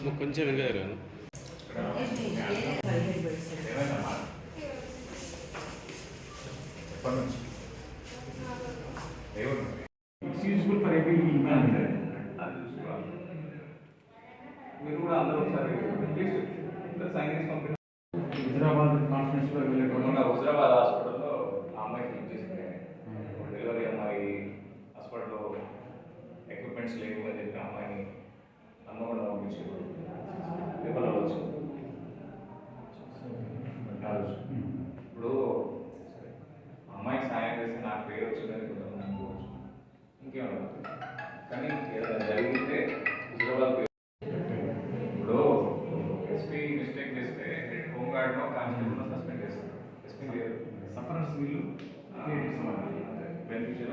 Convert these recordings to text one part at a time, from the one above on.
నువ్వు కొంచెం వెనక జరగను. మీరు కూడా అందరూ ఒకసారి ప్లీజ్ ఇద్దరు సైన్ చేసి పంపించండి హైదరాబాద్ కాన్ఫరెన్స్లో మొన్న వెళ్ళేటప్పుడు హుజరాబాద్ హాస్పిటల్లో ఆ అమ్మాయికి హెల్ప్ చేసింది డెలివరీ అమ్మాయి హాస్పిటల్లో ఎక్విప్మెంట్స్ లేవు అని చెప్పి ఆ అమ్మాయిని హన్మకొండ పంపించి పేపర్లో వచ్చు కావచ్చు. ఇప్పుడు ఆ చేస్తే నాకు పేరు వచ్చిందని కొంతమంది అనుకోవచ్చు. ఇంకేమన్నా కానీ ఏదైనా జరిగితే హుజరాబాద్ పేరు ఇప్పుడు ఎస్పీ మిస్టేక్ చేస్తే హోమ్ గార్డ్నో కానిస్టేబుల్నో సస్పెండ్ చేస్తారు. ఎస్పీ లేదు సఫరర్స్ వీళ్ళు బెనిఫిషియల్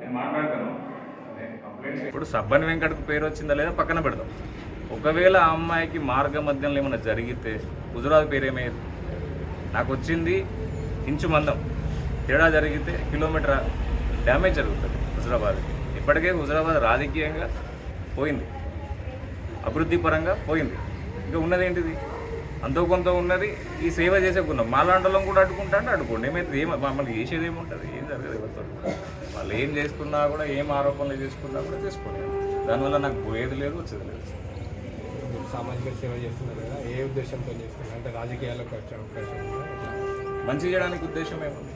నేను మాట్లాడతాను. ఇప్పుడు సబ్బని వెంకటకు పేరు వచ్చిందా లేదా పక్కన పెడదాం. ఒకవేళ ఆ అమ్మాయికి మార్గ మధ్యంలో ఏమైనా జరిగితే హుజరాబాద్ పేరు ఏమయ్యేది? నాకు వచ్చింది ఇంచు మందం. తేడా జరిగితే కిలోమీటర్ డ్యామేజ్ జరుగుతుంది హుజరాబాద్ ఇప్పటికే హుజరాబాద్ రాజకీయంగా పోయింది. అభివృద్ధి పరంగా పోయింది. ఇంకా ఉన్నది ఏంటిది? అంతో కొంత ఉన్నది ఈ సేవ చేసే గుణం. మాలాండలం కూడా అడ్డుకుంటా అంటే అడ్డుకోండి. ఏమైతే ఏం మమ్మల్ని చేసేది ఏముంటుంది? ఏం జరగదు ఎవరితో? వాళ్ళు ఏం చేసుకున్నా కూడా ఏం ఆరోపణలు చేసుకున్నా కూడా చేసుకోండి దానివల్ల నాకు పోయేది లేదు వచ్చేది లేదు. సామాజిక సేవ చేస్తున్నారు కదా ఏ ఉద్దేశంతో చేస్తున్నారు? అంటే రాజకీయాల్లోకి వచ్చే అవకాశం? మంచి చేయడానికి ఉద్దేశం ఏముంది?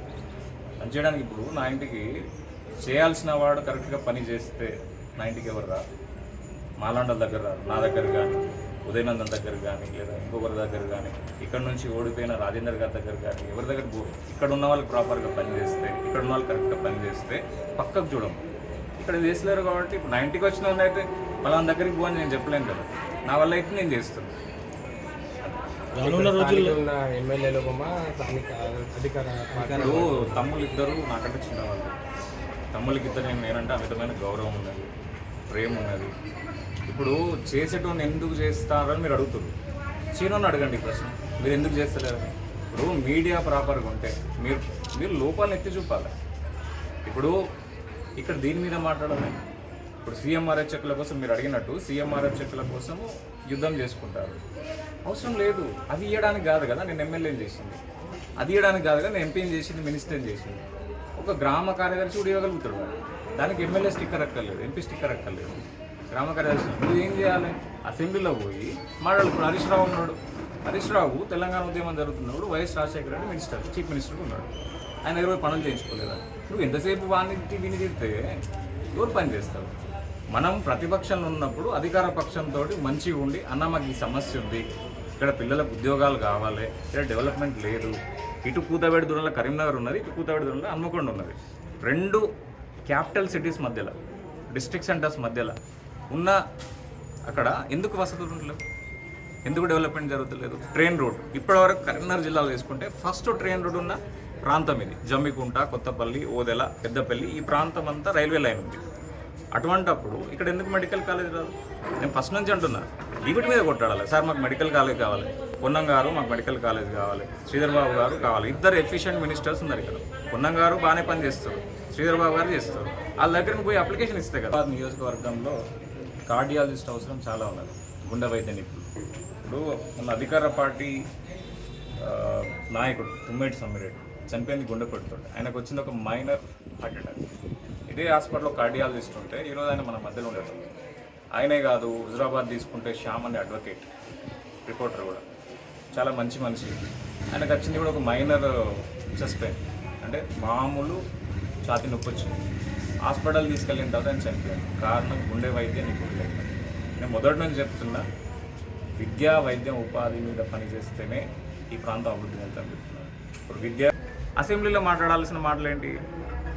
మంచి చేయడానికి ఇప్పుడు నా ఇంటికి చేయాల్సిన వాడు కరెక్ట్గా పని చేస్తే నా ఇంటికి ఎవరు రారు? మాలాండల దగ్గర రారు. నా దగ్గర కానీ ఉదయనందన్ దగ్గర కానీ లేదా ఇంకొకరి దగ్గర కానీ ఇక్కడ నుంచి ఓడిపోయిన రాజేందర్ గారి దగ్గర కానీ ఎవరి దగ్గర పో ఇక్కడ ఉన్న వాళ్ళు ప్రాపర్గా పనిచేస్తే ఇక్కడ ఉన్న వాళ్ళు కరెక్ట్గా పనిచేస్తే పక్కకు చూడము. ఇక్కడ చేసలేరు కాబట్టి ఇప్పుడు నా ఇంటికి వచ్చిన వాళ్ళు అయితే మళ్ళీ దగ్గరికి పోని నేను చెప్పలేను కదా. నా వల్ల అయితే నేను చేస్తున్నాను రానున్న రోజుల్లో ఉన్న ఎమ్మెల్యేలు బొమ్మ స్థానిక అధికార తమ్ముళ్ళు ఇద్దరు నాకంటే చిన్నవాళ్ళు. తమ్ముళ్ళకి ఇద్దరు నేను నేనంటే అమితమైన గౌరవం ఉన్నది ప్రేమ ఉన్నది. ఇప్పుడు చేసేటోని ఎందుకు చేస్తారని మీరు అడుగుతారు చీనోని అడగండి ఈ ప్రశ్న. మీరు ఎందుకు చేస్తలేరు? ఇప్పుడు మీడియా ప్రాపర్గా ఉంటే మీరు మీరు లోపాలను ఎత్తి చూపాలి? ఇప్పుడు ఇక్కడ దీని మీద మాట్లాడాలి ఇప్పుడు సీఎంఆర్ఎఫ్ చెక్కుల కోసం మీరు అడిగినట్టు సీఎంఆర్ఎఫ్ చెక్కుల కోసం యుద్ధం చేసుకుంటారు. అవసరం లేదు. అది ఇవ్వడానికి కాదు కదా నేను ఎమ్మెల్యేని చేసింది. అది ఇవ్వడానికి కాదు కదా నేను ఎంపీని చేసింది మినిస్టర్ని చేసింది. ఒక గ్రామ కార్యదర్శి కూడా ఇవ్వగలుగుతాడు దానికి ఎమ్మెల్యే స్టిక్కర్ అక్కర్లేదు ఎంపీ స్టిక్కర్ అక్కర్లేదు. గ్రామ కార్యదర్శి నువ్వు ఏం చేయాలి? అసెంబ్లీలో పోయి మాట్లాడు. ఇప్పుడు హరీష్ రావు ఉన్నాడు. హరీష్ రావు తెలంగాణ ఉద్యమం జరుగుతున్నప్పుడు YS Rajasekhara Reddy minister chief minister ఉన్నాడు. ఆయన ఇరవై పనులు చేయించుకోలేదా? నువ్వు ఎంతసేపు వాడిని విని తిడితే ఎవరు పని చేస్తావు మనం ప్రతిపక్షంలో ఉన్నప్పుడు అధికార పక్షంతో మంచిగా ఉండి అన్న మాకు ఈ సమస్య ఉంది. ఇక్కడ పిల్లలకు ఉద్యోగాలు కావాలి ఇక్కడ డెవలప్మెంట్ లేదు. ఇటు కూతవేడి దూరంలో కరీంనగర్ ఉన్నది ఇటు కూతవేడి దూరంలో హన్మకొండ ఉన్నది. రెండు క్యాపిటల్ సిటీస్ మధ్యలో డిస్ట్రిక్ట్ సెంటర్స్ మధ్యలో ఉన్న అక్కడ ఎందుకు వసతులు ఉండలేవు ఎందుకు డెవలప్మెంట్ జరుగుతలేదు? ట్రైన్ రోడ్ ఇప్పటివరకు కరీంనగర్ జిల్లాలో తీసుకుంటే ఫస్ట్ ట్రైన్ రోడ్ ఉన్న ప్రాంతం ఇది. జమ్మికుంట కొత్తపల్లి ఓదెల పెద్దపల్లి ఈ ప్రాంతం అంతా రైల్వే లైన్ ఉంది. అటువంటప్పుడు ఇక్కడ ఎందుకు మెడికల్ కాలేజ్ రాదు? నేను ఫస్ట్ నుంచి అంటున్నా. లిమిట్ మీద కొట్టాడాలి. సార్ మాకు మెడికల్ కాలేజ్ కావాలి. పొన్నం గారు మాకు మెడికల్ కాలేజ్ కావాలి. శ్రీధర్ బాబు గారు కావాలి. ఇద్దరు ఎఫిషియెంట్ మినిస్టర్స్ ఉన్నారు ఇక్కడ. పొన్నం గారు బాగానే పని చేస్తారు. శ్రీధర్ బాబు గారు చేస్తారు. వాళ్ళ దగ్గర పోయి అప్లికేషన్ ఇస్తే కదా. నియోజకవర్గంలో కార్డియాలజిస్ట్ అవసరం చాలా ఉన్నది. గుండె వైద్య నిపుణులు. ఇప్పుడు మన అధికార పార్టీ నాయకుడు తుమ్మేటి సమ్మిరెడ్డి చనిపోయింది గుండె కొడుతుండే ఆయనకు వచ్చింది ఒక మైనర్ హార్ట్ అటాక్ ఇదే హాస్పిటల్లో కార్డియాలజిస్ట్ ఉంటే ఈరోజు ఆయన మన మధ్యలో ఉండటం ఆయనే కాదు హుజరాబాద్ తీసుకుంటే శ్యామ్ అనే అడ్వకేట్ రిపోర్టర్ కూడా. చాలా మంచి మనిషి. ఆయనకు వచ్చింది కూడా ఒక మైనర్ చెస్ట్ పెయిన్. అంటే మామూలు ఛాతి నొప్పి వచ్చింది. హాస్పిటల్ తీసుకెళ్ళిన తర్వాత ఆయన చనిపోయాడు. కారణం గుండె వైద్యం ఇప్పుడు నేను మొదటి నుంచి చెప్తున్నా విద్యా వైద్యం ఉపాధి మీద పనిచేస్తేనే ఈ ప్రాంతం అభివృద్ధి చెందుతాను చెప్తున్నాను ఇప్పుడు విద్య అసెంబ్లీలో మాట్లాడాల్సిన మాటలు ఏంటి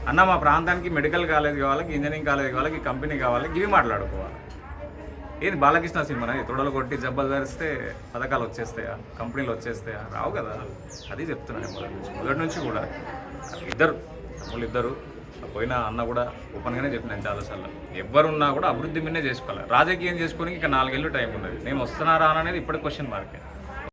అన్న మా ప్రాంతానికి మెడికల్ కాలేజ్ కావాలి ఇంజనీరింగ్ కాలేజ్ కావాలి కంపెనీ కావాలి ఇవి మాట్లాడుకోవాలి. ఏది బాలకృష్ణ సినిమా తొడలు కొట్టి జబ్బలు ధరిస్తే పథకాలు వచ్చేస్తాయా? కంపెనీలు వచ్చేస్తాయా? రావు కదా. అది చెప్తున్నాను మొదటి నుంచి. మొదటి నుంచి కూడా. ఇద్దరు. తమ్ముళ్ళు ఇద్దరు. పోయిన అన్న కూడా ఓపెన్గానే చెప్పినాను చాలాసార్లు. ఎవరున్నా కూడా అభివృద్ధి మీదే చేసుకోవాలి. రాజకీయం చేసుకొని ఇక నాలుగేళ్ళు టైం ఉన్నది. నేను వస్తున్నారా అనేది ఇప్పటి క్వశ్చన్ మార్కే